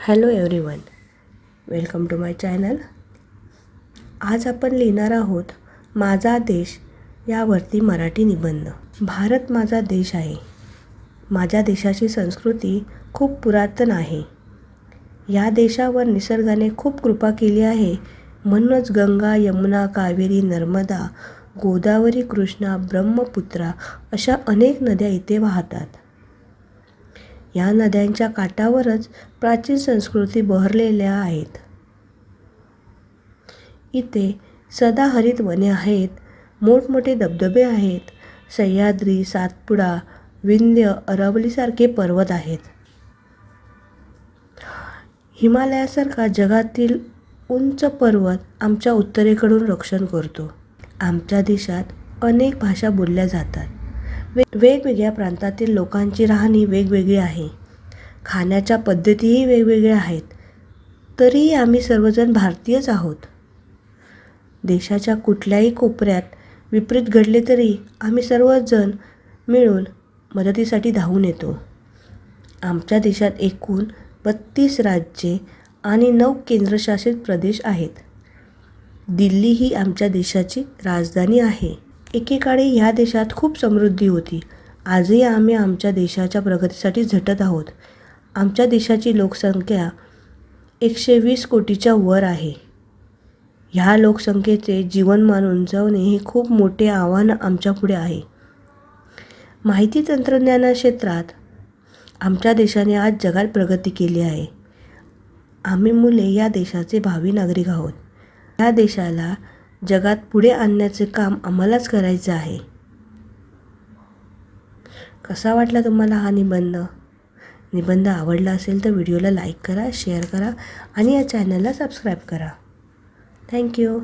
Hello everyone welcome to my channel आज आपण लिहिणार आहोत माझा देश यावरती मराठी निबंध. भारत माझा देश आहे. माझ्या देशाची संस्कृती खूप पुरातन आहे. या देशावर निसर्गाने खूप कृपा केली आहे. म्हणूनच गंगा यमुना कावेरी नर्मदा गोदावरी कृष्णा ब्रह्मपुत्रा अशा अनेक नद्या इथे वाहतात. या नद्यांच्या काठावरच प्राचीन संस्कृती बहरलेल्या आहेत. इथे सदाहरित वने आहेत मोठमोठे धबधबे आहेत सह्याद्री सातपुडा विंध्य अरवलीसारखे पर्वत आहेत. हिमालयासारखा जगातील उंच पर्वत आमच्या उत्तरेकडून रक्षण करतो. आमच्या देशात अनेक भाषा बोलल्या जातात. वेगवेगळ्या प्रांतातील लोकांची राहणी वेगवेगळी आहे. खाण्याच्या पद्धतीही वेगवेगळ्या आहेत. तरीही आम्ही सर्वजण भारतीयच आहोत. देशाच्या कुठल्याही कोपऱ्यात विपरीत घडले तरी आम्ही सर्वजण मिळून मदतीसाठी धावून येतो. आमच्या देशात एकूण बत्तीस राज्ये आणि नऊ केंद्रशासित प्रदेश आहेत. दिल्ली ही आमच्या देशाची राजधानी आहे. एकेकाळी ह्या देशात खूप समृद्धी होती. आजही आम्ही आमच्या देशाच्या प्रगतीसाठी झटत आहोत. आमच्या देशाची लोकसंख्या एकशे वीस कोटीच्या वर आहे. ह्या लोकसंख्येचे जीवनमान उंचावणे हे खूप मोठे आव्हान आमच्यापुढे आहे. माहिती तंत्रज्ञाना क्षेत्रात आमच्या देशाने आज जगात प्रगती केली आहे. आम्ही मुले या देशाचे भावी नागरिक आहोत. या देशाला जगात पुढे आणण्याचे काम आम्हालाच करायचं आहे. कसा वाटला तुम्हाला हा निबंध? निबंध आवडला असेल तर व्हिडिओला लाईक करा शेअर करा आणि या चॅनलला सबस्क्राईब करा. थँक्यू.